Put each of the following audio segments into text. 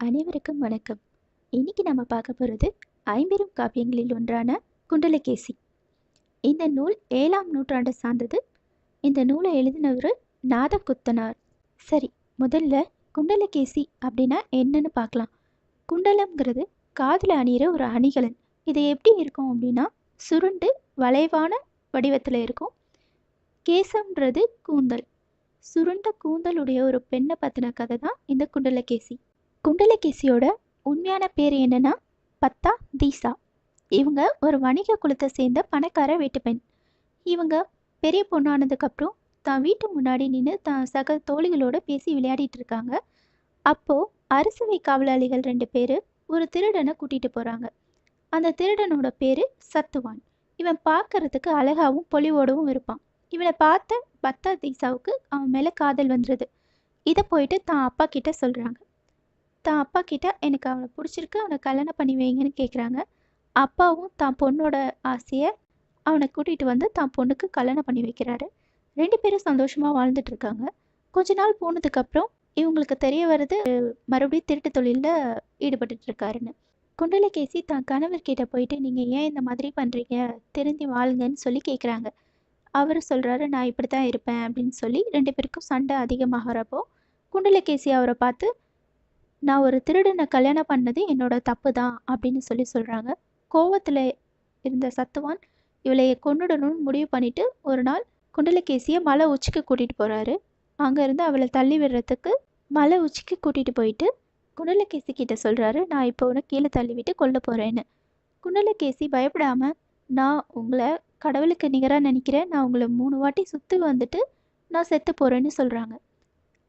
அனைவருக்கும் வணக்கம். இன்னைக்கு நம்ம பார்க்க போகிறது ஐம்பெரும் காப்பியங்களில் ஒன்றான குண்டலகேசி. இந்த நூல் ஏழாம் நூற்றாண்டை சார்ந்தது. இந்த நூலை எழுதினவர் நாதகுத்தனார் சரி முதல்ல குண்டலகேசி அப்படின்னா என்னன்னு பார்க்கலாம். குண்டலம்ங்கிறது காதில் அணிகிற ஒரு அணிகலன். இது எப்படி இருக்கும் அப்படின்னா சுருண்டு வளைவான வடிவத்தில் இருக்கும். கேசம்ன்றது கூந்தல். சுருண்ட கூந்தலுடைய ஒரு பெண்ணை பற்றின கதை தான் இந்த குண்டலகேசி. குண்டலகேசியோட உண்மையான பேர் என்னன்னா பத்தா தீசா. இவங்க ஒரு வணிக குலத்தை சேர்ந்த பணக்கார வீட்டுப்பெண் இவங்க பெரிய பொண்ணானதுக்கப்புறம் தான் வீட்டு முன்னாடி நின்று தான் சக தோழிகளோடு பேசி விளையாடிட்டு இருக்காங்க. அப்போது அரசவை காவலாளிகள் ரெண்டு பேர் ஒரு திருடனை கூட்டிகிட்டு போகிறாங்க அந்த திருடனோட பேர் சத்துவான். இவன் பார்க்கறதுக்கு அழகாகவும் பொலிவோடவும் இருப்பான். இவனை பார்த்த பத்தா தீசாவுக்கு அவன் மேலே காதல் வந்துடுது இதை போயிட்டு தான் அப்பா கிட்ட சொல்கிறாங்க தான் அப்பா கிட்ட எனக்கு அவனை பிடிச்சிருக்கு அவனை கல்யாணம் பண்ணி வைங்கன்னு கேட்குறாங்க அப்பாவும் தான் பொண்ணோட ஆசையை அவனை கூட்டிகிட்டு வந்து தான் பொண்ணுக்கு கல்யாணம் பண்ணி வைக்கிறாரு. ரெண்டு பேரும் சந்தோஷமாக வாழ்ந்துட்டு இருக்காங்க. கொஞ்ச நாள் போனதுக்கப்புறம் இவங்களுக்கு தெரிய வருது மறுபடியும் திருட்டு தொழிலில் ஈடுபட்டுட்டு இருக்காருன்னு. குண்டலகேசி தான் கணவர்கிட்ட போயிட்டு நீங்கள் ஏன் இந்த மாதிரி பண்ணுறீங்க திருந்தி வாழுங்கன்னு சொல்லி கேட்குறாங்க அவர் சொல்கிறாரு நான் இப்படி தான் இருப்பேன் அப்படின்னு சொல்லி ரெண்டு பேருக்கும் சண்டை அதிகமாகிறப்போ குண்டலகேசி அவரை பார்த்து நான் ஒரு திருடனை கல்யாணம் பண்ணது என்னோட தப்பு தான் அப்படின்னு சொல்லி சொல்கிறாங்க கோவத்தில் இருந்த சத்துவான் இவளைய கொன்னுடணும்னு முடிவு பண்ணிட்டு ஒரு நாள் குண்டலகேசியை மலை உச்சிக்கு கூட்டிகிட்டு போகிறாரு அங்கேருந்து அவளை தள்ளி விடுறதுக்கு மலை உச்சிக்கு கூட்டிகிட்டு போயிட்டு குண்டலகேசி கிட்ட சொல்கிறாரு நான் இப்போ உனக்கு கீழே தள்ளிவிட்டு கொல்ல போகிறேன்னு குண்டலகேசி பயப்படாமல் நான் உங்களை கடவுளுக்கு நிகராக நினைக்கிறேன். நான் உங்களை மூணு வாட்டி சுற்றி வந்துட்டு நான் செத்து போகிறேன்னு சொல்கிறாங்க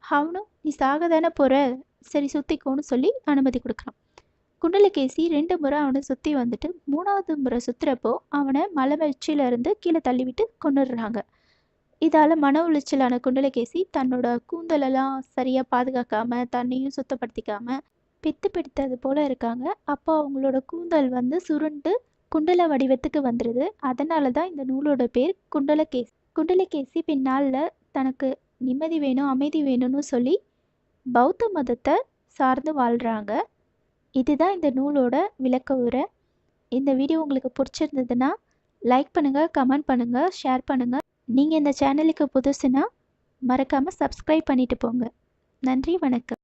அவனும் நீ சாக தானே போகிற சரி சுற்றிக்கோன்னு சொல்லி அனுமதி கொடுக்குறான். குண்டலகேசி ரெண்டு முறை அவனை சுற்றி வந்துட்டு மூணாவது முறை சுற்றுறப்போ அவனை மலை உச்சியிலேருந்து கீழே தள்ளிவிட்டு கொண்டுடுறாங்க இதால் மன உளைச்சலான குண்டலகேசி தன்னோட கூந்தலெல்லாம் சரியாக பாதுகாக்காமல் தன்னையும் சுத்தப்படுத்திக்காமல் பித்து பிடித்தது போல் இருக்காங்க. அப்போ அவங்களோட கூந்தல் வந்து சுருண்டு குண்டல வடிவத்துக்கு வந்துடுது அதனால தான் இந்த நூலோட பேர் குண்டலகேசி. குண்டலகேசி பின்னாளில் தனக்கு நிம்மதி வேணும் அமைதி வேணும்னு சொல்லி பௌத்த மதத்தை சார்ந்து வாழ்கிறாங்க இதுதான் இந்த நூலோட விளக்க உரை. இந்த வீடியோ உங்களுக்கு பிடிச்சிருந்ததுன்னா லைக் பண்ணுங்கள் கமெண்ட் பண்ணுங்கள் ஷேர் பண்ணுங்கள் நீங்கள் இந்த சேனலுக்கு புதுசுனா மறக்காமல் சப்ஸ்கிரைப் பண்ணிட்டு போங்க. நன்றி வணக்கம்.